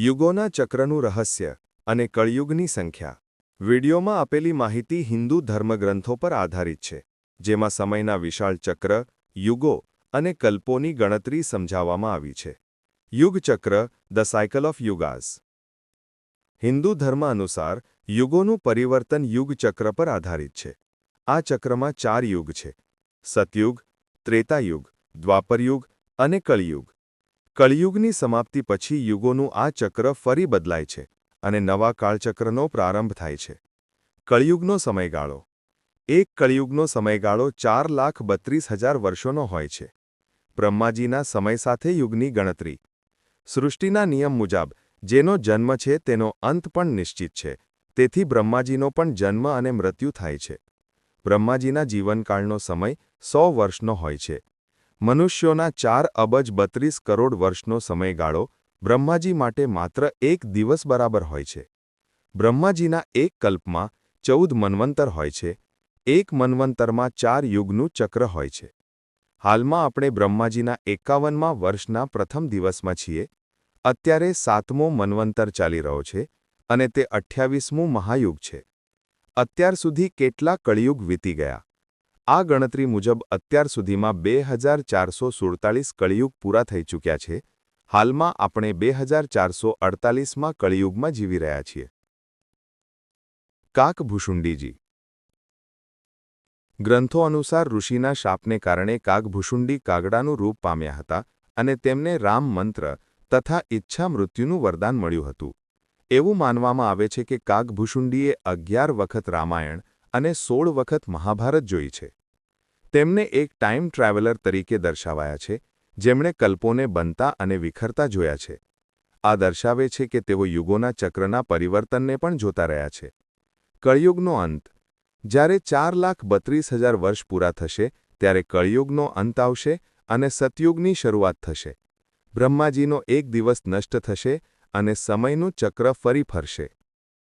યુગોના ચક્રનું રહસ્ય અને કળિયુગની સંખ્યા. વિડિયોમાં આપેલી માહિતી હિન્દુ ધર્મગ્રંથો પર આધારિત છે, જેમાં સમયના વિશાળ ચક્ર, યુગો અને કલ્પોની ગણતરી સમજાવવામાં આવી છે. યુગચક્ર, the cycle of yugas Hindu ધર્મ અનુસાર, યુગોનું પરિવર્તન યુગચક્ર પર આધારિત છે. આ ચક્રમાં ચાર યુગ છે. સતયુગ, ત્રેતાયુગ, દ્વાપરયુગ અને કળિયુગ. કળિયુગની સમાપ્તિ પછી યુગોનું આ ચક્ર ફરી બદલાય છે અને નવા કાળચક્રનો પ્રારંભ થાય છે. કળિયુગનો સમયગાળો. એક કળિયુગનો સમયગાળો ચાર લાખ બત્રીસ હજાર વર્ષોનો હોય છે. બ્રહ્માજીના સમય સાથે યુગની ગણતરી. સૃષ્ટિના નિયમ મુજબ, જેનો જન્મ છે તેનો અંત પણ નિશ્ચિત છે, તેથી બ્રહ્માજીનો પણ જન્મ અને મૃત્યુ થાય છે. બ્રહ્માજીના જીવનકાળનો સમય સો વર્ષનો હોય છે. મનુષ્યોના ચાર અબજ બત્રીસ કરોડ વર્ષનો સમયગાળો બ્રહ્માજી માટે માત્ર એક દિવસ બરાબર હોય છે. બ્રહ્માજીના એક કલ્પમાં ચૌદ મન્વંતર હોય છે. એક મન્વંતરમાં ચાર યુગનું ચક્ર હોય છે. હાલમાં આપણે બ્રહ્માજીના એકાવનમાં વર્ષના પ્રથમ દિવસમાં છીએ. અત્યારે સાતમો મન્વંતર ચાલી રહ્યો છે અને તે અઠ્યાવીસમું મહાયુગ છે. અત્યાર સુધી કેટલા કળિયુગ વીતી ગયા? આ ગણતરી મુજબ અત્યાર સુધીમાં બે હજાર ચારસો સુડતાલીસ કળિયુગ પૂરા થઈ ચૂક્યા છે. હાલમાં આપણે બે હજાર ચારસો અડતાલીસમાં કળિયુગમાં જીવી રહ્યા છીએ. કાકભૂષુંડીજી. ગ્રંથો અનુસાર ઋષિના શાપને કારણે કાગભૂષુંડી કાગડાનું રૂપ પામ્યા હતા અને તેમને રામ મંત્ર તથા ઈચ્છા મૃત્યુનું વરદાન મળ્યું હતું. એવું માનવામાં આવે છે કે કાગભૂષુંડીએ અગિયાર વખત રામાયણ અને સોળ વખત મહાભારત જોઈ છે. તેમને એક ટાઈમ ટ્રાવેલર તરીકે દર્શાવાયા છે, જેમણે કલ્પોને બનતા અને વિખરતા જોયા છે. આ દર્શાવે છે કે તેઓ યુગોના ચક્રના પરિવર્તનને પણ જોતા રહ્યા છે. કળિયુગનો અંત. જ્યારે ચાર લાખ બત્રીસ હજાર વર્ષ પૂરા થશે, ત્યારે કળિયુગનો અંત આવશે અને સતયુગની શરૂઆત થશે. બ્રહ્માજીનો એક દિવસ નષ્ટ થશે અને સમયનું ચક્ર ફરી ફરશે.